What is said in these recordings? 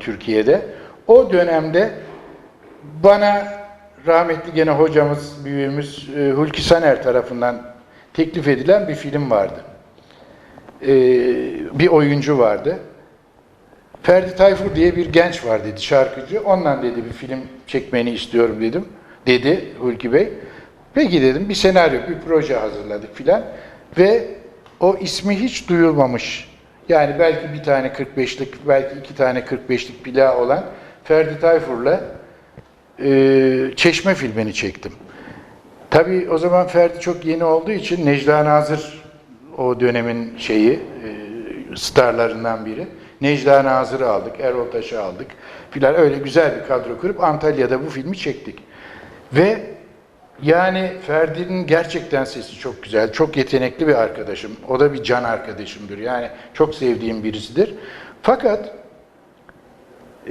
Türkiye'de. O dönemde bana rahmetli gene hocamız, büyüğümüz e, Hulki Saner tarafından teklif edilen bir film vardı. E, bir oyuncu vardı. Ferdi Tayfur diye bir genç var dedi, şarkıcı. Ondan dedi bir film çekmeni istiyorum dedim. Dedi Hulki Bey. Peki dedim bir senaryo, bir proje hazırladık filan. Ve o ismi hiç duyulmamış. Yani belki bir tane 45'lik, belki iki tane 45'lik plağı olan Ferdi Tayfur'la e, Çeşme filmini çektim. Tabii o zaman Ferdi çok yeni olduğu için Necla Nazır o dönemin şeyi, e, starlarından biri. Necla Nazır'ı aldık, Erol Taş'ı aldık filan öyle güzel bir kadro kurup Antalya'da bu filmi çektik. Ve yani Ferdi'nin gerçekten sesi çok güzel, çok yetenekli bir arkadaşım. O da bir can arkadaşımdır. Yani çok sevdiğim birisidir. Fakat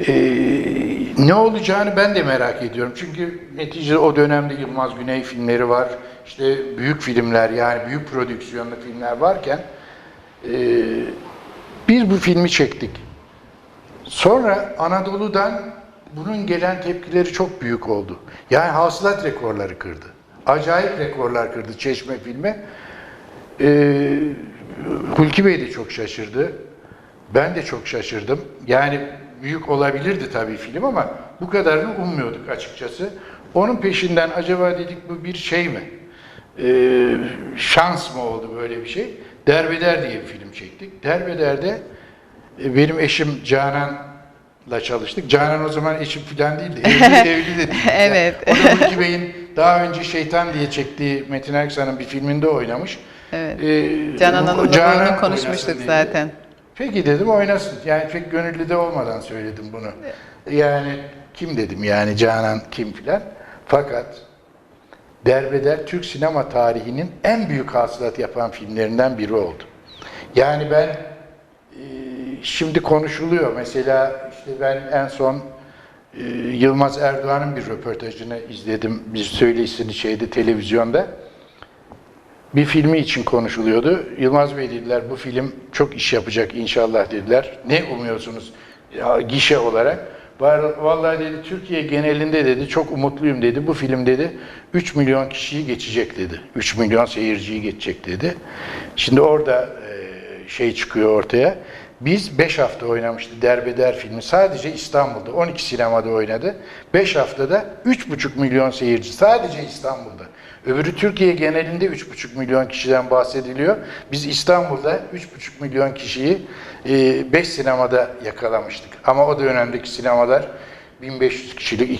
ee, ne olacağını ben de merak ediyorum. Çünkü neticede o dönemde Yılmaz Güney filmleri var. İşte büyük filmler yani büyük prodüksiyonlu filmler varken e, biz bu filmi çektik. Sonra Anadolu'dan bunun gelen tepkileri çok büyük oldu. Yani hasılat rekorları kırdı. Acayip rekorlar kırdı Çeşme filmi. Ee, Hulki Bey de çok şaşırdı. Ben de çok şaşırdım. Yani büyük olabilirdi tabii film ama bu kadarını ummuyorduk açıkçası. Onun peşinden acaba dedik bu bir şey mi? Ee, şans mı oldu böyle bir şey? Derbeder diye bir film çektik. Derbeder'de e, benim eşim Canan'la çalıştık. Canan o zaman eşim falan değildi. Evli, evli de değildi. Evet. O da Hulki Bey'in daha önce Şeytan diye çektiği Metin Erksan'ın bir filminde oynamış. Evet. Ee, Canan Hanım'la Canan konuşmuştuk dedi. zaten. Peki dedim oynasın. Yani pek gönüllü de olmadan söyledim bunu. Yani kim dedim yani Canan kim filan. Fakat Derbeder Türk sinema tarihinin en büyük hasılat yapan filmlerinden biri oldu. Yani ben e, şimdi konuşuluyor. Mesela işte ben en son e, Yılmaz Erdoğan'ın bir röportajını izledim. Bir söyleşisini şeyde televizyonda bir filmi için konuşuluyordu. Yılmaz Bey dediler bu film çok iş yapacak inşallah dediler. Ne umuyorsunuz ya, gişe olarak? Vallahi dedi Türkiye genelinde dedi çok umutluyum dedi. Bu film dedi 3 milyon kişiyi geçecek dedi. 3 milyon seyirciyi geçecek dedi. Şimdi orada e, şey çıkıyor ortaya. Biz 5 hafta oynamıştı Derbeder filmi. Sadece İstanbul'da 12 sinemada oynadı. 5 haftada 3,5 milyon seyirci sadece İstanbul'da. Öbürü Türkiye genelinde 3,5 milyon kişiden bahsediliyor. Biz İstanbul'da 3,5 milyon kişiyi 5 sinemada yakalamıştık. Ama o dönemdeki sinemalar 1500 kişilik,